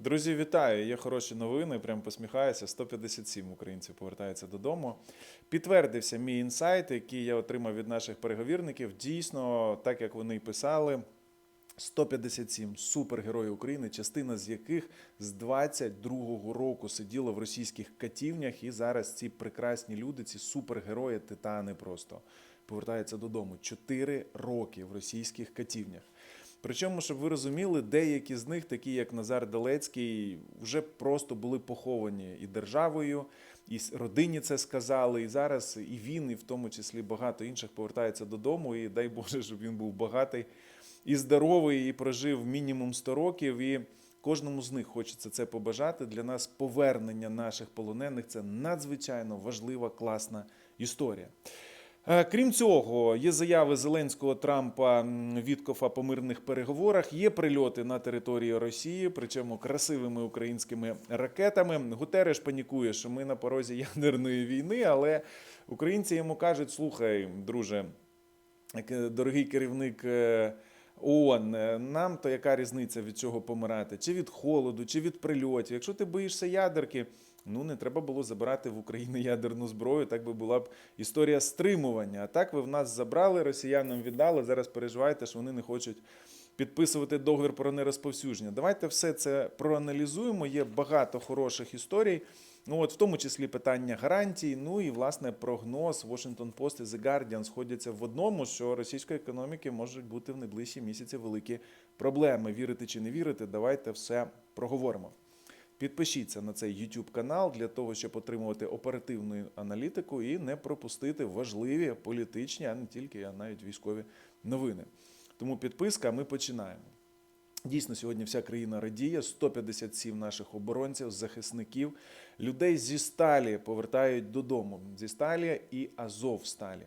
Друзі, вітаю! Є хороші новини. Прям посміхаюся. 157 українців повертаються додому. Підтвердився мій інсайт, який я отримав від наших переговірників. Дійсно, так як вони писали. 157 супергероїв України, частина з яких з 22-го року сиділа в російських катівнях, і зараз ці прекрасні люди, ці супергерої, титани просто повертаються додому. Чотири роки в російських катівнях. Причому, щоб ви розуміли, деякі з них, такі як Назар Далецький, вже просто були поховані і державою, і родині це сказали. І зараз і він, і в тому числі багато інших повертаються додому. І дай Боже, щоб він був багатий і здоровий, і прожив мінімум 100 років. І кожному з них хочеться це побажати. Для нас повернення наших полонених це надзвичайно важлива, класна історія. Е, Крім цього, є заяви Зеленського Трампа Віткофа по мирних переговорах. Є прильоти на території Росії, причому красивими українськими ракетами. Гутереш панікує, що ми на порозі ядерної війни, але українці йому кажуть: слухай, друже, дорогий керівник. е, ООН, е, нам то яка різниця від чого помирати? Чи від холоду, чи від прильотів? Якщо ти боїшся ядерки, ну не треба було забирати в Україну ядерну зброю. Так би була б історія стримування. А так ви в нас забрали, росіянам віддали. Зараз переживаєте, що вони не хочуть підписувати договір про нерозповсюдження. Давайте все це проаналізуємо. Є багато хороших історій. Ну, от в тому числі питання гарантій, ну і власне прогноз Washington Post і The Guardian сходяться в одному, що російської економіки можуть бути в найближчі місяці великі проблеми. Вірити чи не вірити, давайте все проговоримо. Підпишіться на цей YouTube канал для того, щоб отримувати оперативну аналітику і не пропустити важливі політичні, а не тільки, а навіть військові новини. Тому підписка, ми починаємо. Дійсно, сьогодні вся країна радіє. 157 наших оборонців, захисників, людей зі сталі повертають додому. Зі сталі і Азовсталі.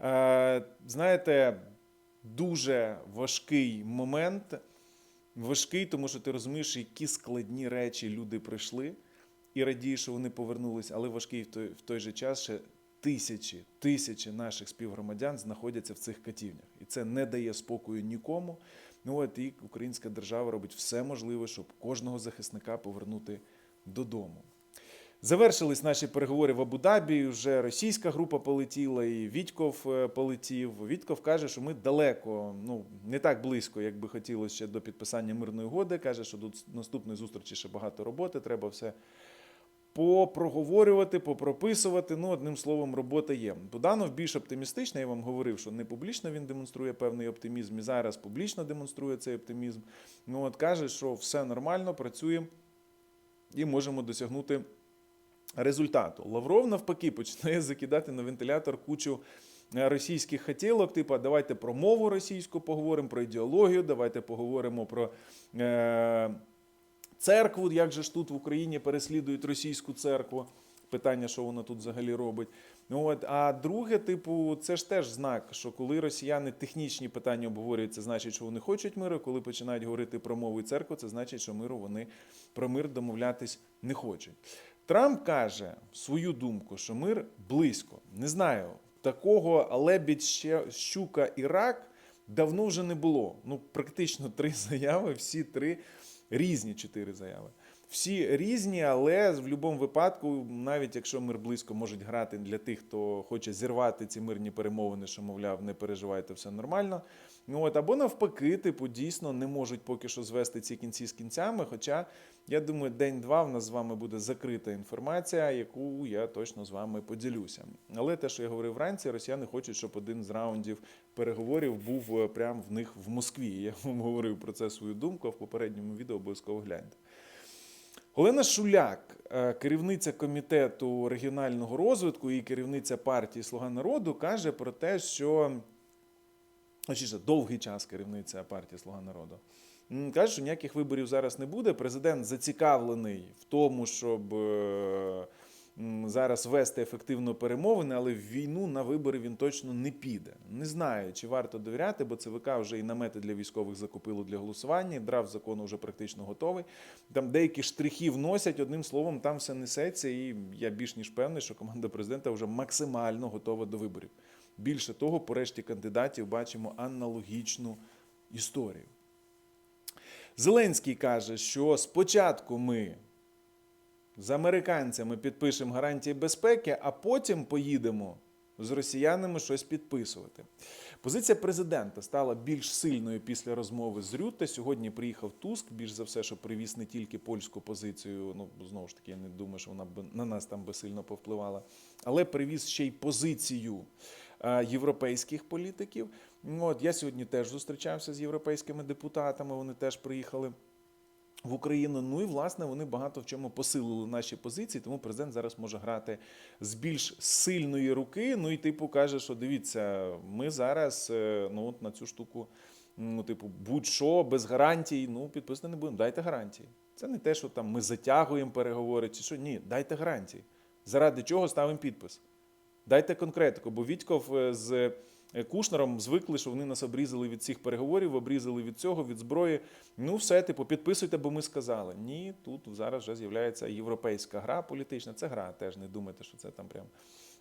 Е, знаєте, дуже важкий момент. Важкий, тому що ти розумієш, які складні речі люди пройшли, і радієш, що вони повернулись, але важкий в той, в той же час ще тисячі, тисячі наших співгромадян знаходяться в цих катівнях. І це не дає спокою нікому. Ну от і українська держава робить все можливе, щоб кожного захисника повернути додому. Завершились наші переговори в Абу-Дабі. Вже російська група полетіла, і Вітьков е, полетів. Вітков каже, що ми далеко, ну не так близько, як би хотілося ще до підписання мирної угоди. каже, що до наступної зустрічі ще багато роботи. Треба все попроговорювати, попрописувати. Ну, одним словом, робота є. Буданов більш оптимістичний. Я вам говорив, що не публічно він демонструє певний оптимізм, і зараз публічно демонструє цей оптимізм. Ну от каже, що все нормально, працює і можемо досягнути результату. Лавров навпаки починає закидати на вентилятор кучу е, російських хотілок, типу, давайте про мову російську поговоримо, про ідеологію, давайте поговоримо про. Е- Церкву, як же ж тут в Україні переслідують російську церкву? Питання, що вона тут взагалі робить. От, а друге, типу, це ж теж знак, що коли росіяни технічні питання обговорюють, це значить, що вони хочуть миру. Коли починають говорити про мову і церкву, це значить, що миру вони про мир домовлятись не хочуть. Трамп каже свою думку, що мир близько. Не знаю, такого лебідь ще щука і рак давно вже не було. Ну, практично три заяви, всі три різні чотири заяви. Всі різні, але в будь-якому випадку, навіть якщо мир близько можуть грати для тих, хто хоче зірвати ці мирні перемовини, що мовляв, не переживайте, все нормально. Ну от або навпаки, типу, дійсно не можуть поки що звести ці кінці з кінцями. Хоча я думаю, день-два в нас з вами буде закрита інформація, яку я точно з вами поділюся. Але те, що я говорив вранці, росіяни хочуть, щоб один з раундів переговорів був е, прямо в них в Москві. Я вам говорив про це свою думку. В попередньому відео обов'язково гляньте. Олена Шуляк, е, керівниця комітету регіонального розвитку і керівниця партії Слуга народу, каже про те, що точніше, довгий час керівниця партії Слуга народу. Каже, що ніяких виборів зараз не буде. Президент зацікавлений в тому, щоб е, зараз вести ефективно перемовини, але в війну на вибори він точно не піде. Не знаю, чи варто довіряти, бо ЦВК вже і намети для військових закупило для голосування. і Драфт закону вже практично готовий. Там деякі штрихи вносять, одним словом, там все несеться, і я більш ніж певний, що команда президента вже максимально готова до виборів. Більше того, по решті кандидатів бачимо аналогічну історію. Зеленський каже, що спочатку ми з американцями підпишемо гарантії безпеки, а потім поїдемо з росіянами щось підписувати. Позиція президента стала більш сильною після розмови з Рюте. Сьогодні приїхав Туск, більш за все, що привіз не тільки польську позицію. Ну знову ж таки, я не думаю, що вона б на нас там би сильно повпливала, але привіз ще й позицію е, європейських політиків. От я сьогодні теж зустрічався з європейськими депутатами. Вони теж приїхали в Україну. Ну і власне вони багато в чому посилили наші позиції, тому президент зараз може грати з більш сильної руки. Ну і типу каже, що дивіться, ми зараз е, ну от на цю штуку, ну, типу, будь-що без гарантій, ну підписати не будемо. Дайте гарантії. Це не те, що там ми затягуємо переговори, чи що ні, дайте гарантії. Заради чого ставимо підпис? Дайте конкретику, бо Вітьков е, з Кушнером звикли, що вони нас обрізали від цих переговорів, обрізали від цього, від зброї. Ну, все, типу, підписуйте, бо ми сказали. Ні, тут зараз вже з'являється європейська гра політична. Це гра, теж не думайте, що це там прям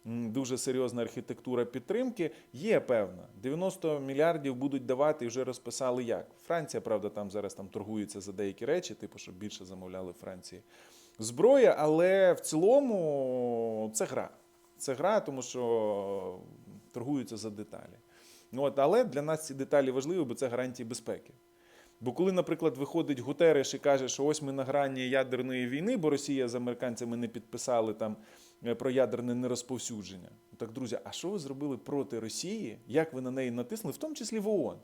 дуже серйозна архітектура підтримки. Є певна. 90 мільярдів будуть давати і вже розписали як. Франція, правда, там зараз там торгується за деякі речі, типу, щоб більше замовляли Франції зброї, але в цілому це гра. Це гра, тому що торгуються за деталі. Ну, от, але для нас ці деталі важливі, бо це гарантії безпеки. Бо коли, наприклад, виходить Гутереш і каже, що ось ми на грані ядерної війни, бо Росія з американцями не підписали там е, про ядерне нерозповсюдження. Так, друзі, а що ви зробили проти Росії? Як ви на неї натиснули, в тому числі в ООН?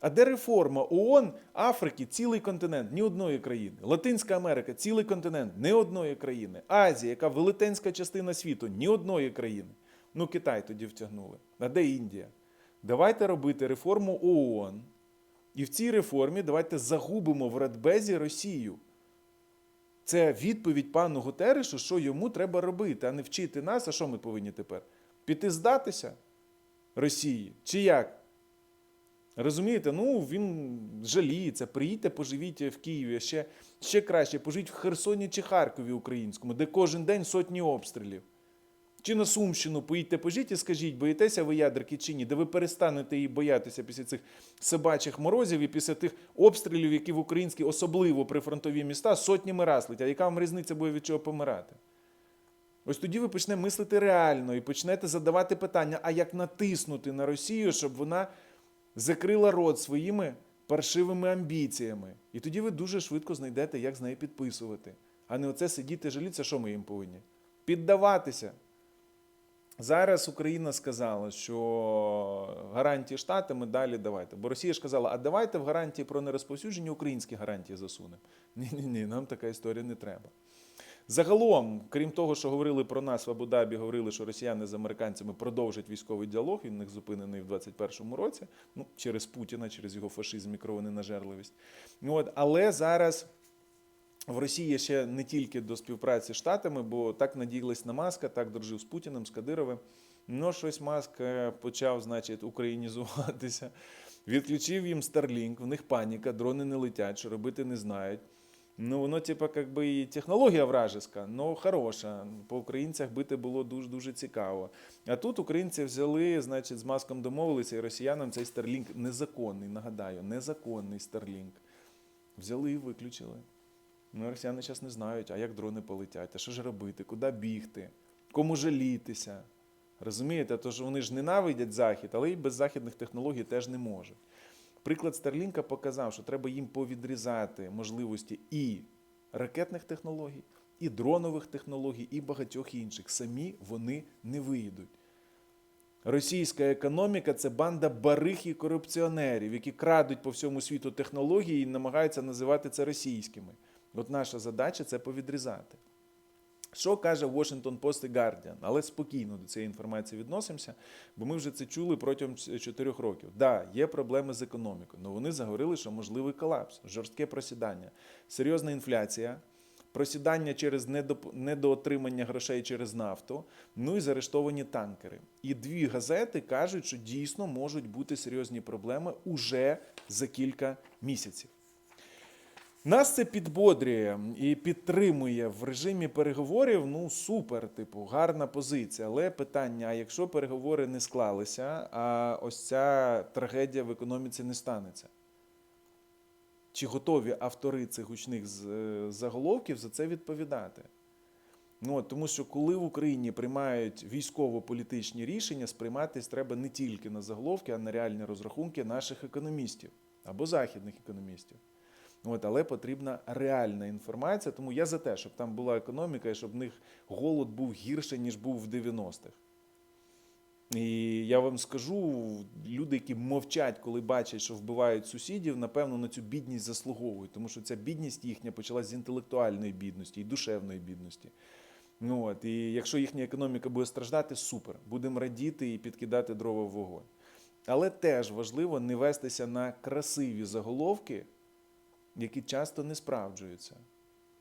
А де реформа ООН, Африки, цілий континент, ні одної країни. Латинська Америка, цілий континент, ні одної країни. Азія, яка велетенська частина світу, ні одної країни. Ну, Китай тоді втягнули. А де Індія? Давайте робити реформу ООН. І в цій реформі давайте загубимо в Радбезі Росію. Це відповідь пану Гутерешу, що йому треба робити, а не вчити нас. А що ми повинні тепер? Піти здатися Росії? Чи як? Розумієте, ну він жаліється, приїдьте, поживіть в Києві, ще, ще краще, поживіть в Херсоні чи Харкові українському, де кожен день сотні обстрілів. Чи на Сумщину поїдьте, пожіть і скажіть, боїтеся ви ядерки чи ні, де ви перестанете її боятися після цих собачих морозів і після тих обстрілів, які в українські, особливо прифронтові міста, сотнями раз летять. Яка вам різниця буде від чого помирати? Ось тоді ви почнете мислити реально і почнете задавати питання, а як натиснути на Росію, щоб вона закрила рот своїми паршивими амбіціями. І тоді ви дуже швидко знайдете, як з нею підписувати. А не оце сидіти жалітися, що ми їм повинні? Піддаватися. Зараз Україна сказала, що гарантії штатами далі давайте. Бо Росія ж казала, а давайте в гарантії про нерозповсюдження українські гарантії засунемо. Ні-ні, ні нам така історія не треба. Загалом, крім того, що говорили про нас в Абу-Дабі, говорили, що росіяни з американцями продовжать військовий діалог. Він у них зупинений в 21-му році. Ну, через Путіна, через його фашизм і кровоненажерливість. От, але зараз. В Росії ще не тільки до співпраці з Штатами, бо так надіялись на Маска, так дружив з Путіним, з Кадировим. Ну, щось Маск е, почав, значить, українізуватися. Відключив їм Starlink, в них паніка, дрони не летять, що робити не знають. Ну, воно, типа, как би і технологія вражеська, але хороша. По українцях бити було дуже дуже цікаво. А тут українці взяли, значить, з маском домовилися, і росіянам цей Starlink незаконний, нагадаю, незаконний Starlink. Взяли і виключили. Ну, росіяни зараз не знають, а як дрони полетять, а що ж робити, куди бігти, кому жалітися. Розумієте, тож вони ж ненавидять Захід, але і без західних технологій теж не можуть. Приклад Старлінка показав, що треба їм повідрізати можливості і ракетних технологій, і дронових технологій, і багатьох інших. Самі вони не виїдуть. Російська економіка це банда барих і корупціонерів, які крадуть по всьому світу технології і намагаються називати це російськими. От наша задача це повідрізати. Що каже Washington Post і Guardian? Але спокійно до цієї інформації відносимося, бо ми вже це чули протягом чотирьох років. Так, да, є проблеми з економікою, але вони заговорили, що можливий колапс, жорстке просідання, серйозна інфляція, просідання через недоотримання грошей через нафту, ну і заарештовані танкери. І дві газети кажуть, що дійсно можуть бути серйозні проблеми уже за кілька місяців. Нас це підбодрює і підтримує в режимі переговорів. Ну супер, типу, гарна позиція. Але питання: а якщо переговори не склалися, а ось ця трагедія в економіці не станеться? Чи готові автори цих гучних е, заголовків за це відповідати? Ну, тому що коли в Україні приймають військово-політичні рішення, сприйматись треба не тільки на заголовки, а на реальні розрахунки наших економістів або західних економістів. От, але потрібна реальна інформація, тому я за те, щоб там була економіка і щоб в них голод був гірше, ніж був в 90-х. І я вам скажу, люди, які мовчать, коли бачать, що вбивають сусідів, напевно, на цю бідність заслуговують, тому що ця бідність їхня почалась з інтелектуальної бідності і душевної бідності. Ну, от, і якщо їхня економіка буде страждати, супер. Будемо радіти і підкидати дрова в вогонь. Але теж важливо не вестися на красиві заголовки, які часто не справджуються.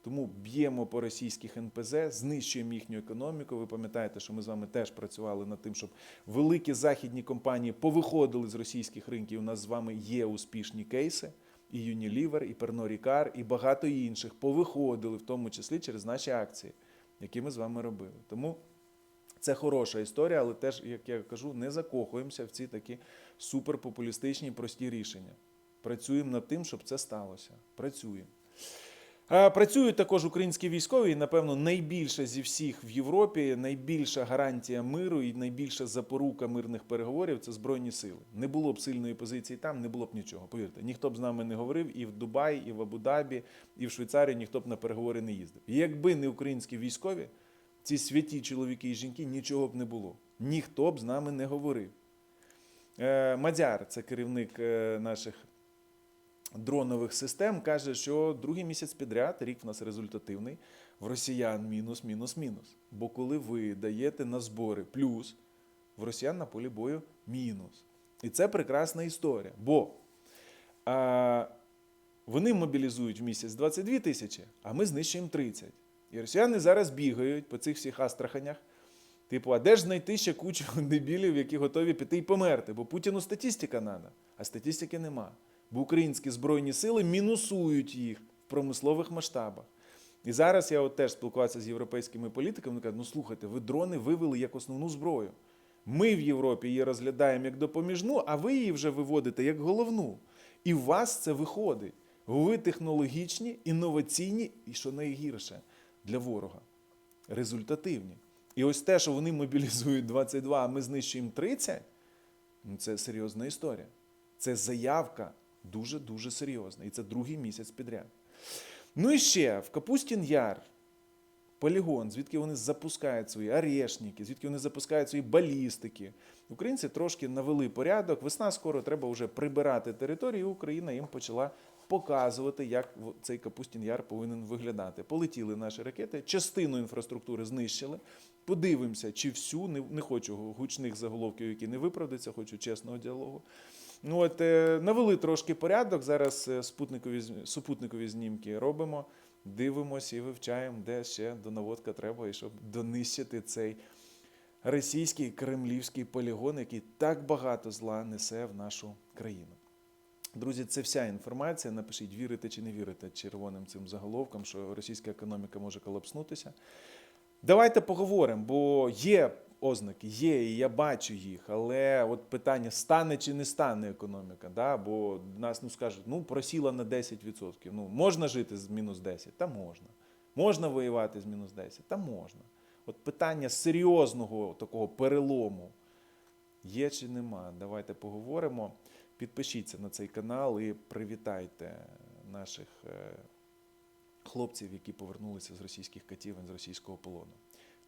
Тому б'ємо по російських НПЗ, знищуємо їхню економіку. Ви пам'ятаєте, що ми з вами теж працювали над тим, щоб великі західні компанії повиходили з російських ринків. У нас з вами є успішні кейси. І Unilever, і Ricard, і багато інших повиходили, в тому числі через наші акції, які ми з вами робили. Тому це хороша історія, але теж, як я кажу, не закохуємося в ці такі суперпопулістичні прості рішення. Працюємо над тим, щоб це сталося. Працюємо. Е, Працюють також українські військові, і, напевно, найбільше зі всіх в Європі, найбільша гарантія миру і найбільша запорука мирних переговорів це Збройні сили. Не було б сильної позиції там, не було б нічого. Повірте, ніхто б з нами не говорив і в Дубаї, і в Абу-Дабі, і в Швейцарії ніхто б на переговори не їздив. І якби не українські військові, ці святі чоловіки і жінки, нічого б не було. Ніхто б з нами не говорив. Е, Мадяр, це керівник е, наших дронових систем, каже, що другий місяць підряд, рік в нас результативний, в росіян мінус, мінус, мінус. Бо коли ви даєте на збори плюс, в росіян на полі бою мінус. І це прекрасна історія. Бо а, вони мобілізують в місяць 22 тисячі, а ми знищуємо 30. І росіяни зараз бігають по цих всіх астраханях. Типу, а де ж знайти ще кучу дебілів, які готові піти і померти? Бо Путіну статистика треба, а статистики нема. Бо українські збройні сили мінусують їх в промислових масштабах. І зараз я от теж спілкувався з європейськими політиками, кажуть, ну слухайте, ви дрони вивели як основну зброю. Ми в Європі її розглядаємо як допоміжну, а ви її вже виводите як головну. І в вас це виходить. Ви технологічні, інноваційні і, що найгірше, для ворога. Результативні. І ось те, що вони мобілізують 22, а ми знищуємо 30, ну це серйозна історія. Це заявка дуже-дуже серйозна. І це другий місяць підряд. Ну і ще в Капустін Яр, полігон, звідки вони запускають свої арешники, звідки вони запускають свої балістики. Українці трошки навели порядок. Весна скоро треба вже прибирати територію, і Україна їм почала показувати, як цей Капустін Яр повинен виглядати. Полетіли наші ракети, частину інфраструктури знищили. Подивимося, чи всю, не, хочу гучних заголовків, які не виправдаються, хочу чесного діалогу. Ну от е, навели трошки порядок. Зараз е, спутникові супутникові знімки робимо, дивимося і вивчаємо, де ще донаводка треба, і щоб донищити цей російський кремлівський полігон, який так багато зла несе в нашу країну. Друзі, це вся інформація. Напишіть, вірите чи не вірите червоним цим заголовкам, що російська економіка може колапснутися. Давайте поговоримо, бо є ознаки, є, і я бачу їх, але от питання, стане чи не стане економіка, да? бо нас ну, скажуть, ну просіла на 10%. Ну, можна жити з мінус 10? Та можна. Можна воювати з мінус 10? Та можна. От питання серйозного такого перелому є чи нема. Давайте поговоримо. Підпишіться на цей канал і привітайте наших е, хлопців, які повернулися з російських катівень, з російського полону.